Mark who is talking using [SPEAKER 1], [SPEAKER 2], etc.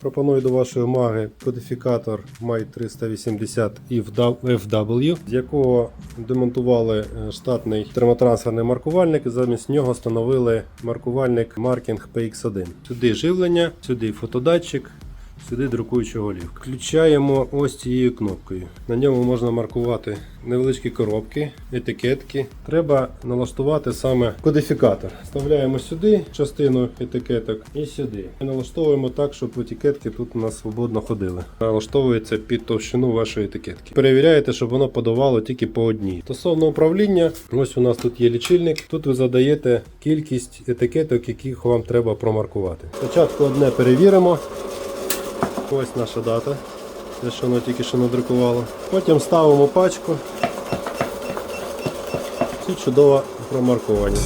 [SPEAKER 1] Пропоную до вашої уваги кодифікатор MAI 380 FW, з якого демонтували е, штатний термотрансферний маркувальник. Замість нього встановили маркувальник Marking PX1. Сюди живлення, сюди фотодатчик. Сюди друкуючу голівку. Включаємо ось цією кнопкою. На ньому можна маркувати невеличкі коробки, етикетки. Треба налаштувати саме кодифікатор. Вставляємо сюди частину етикеток і сюди. І налаштовуємо так, щоб етикетки тут у нас свободно ходили. Налаштовується під товщину вашої етикетки. Перевіряєте, щоб воно подавало тільки по одній. Стосовно управління, ось у нас тут є лічильник. Тут ви задаєте кількість етикеток, яких вам треба промаркувати. Спочатку одне перевіримо. Ось наша дата, те, що воно тільки що надрукувало. Потім ставимо пачку. і чудове промарковані.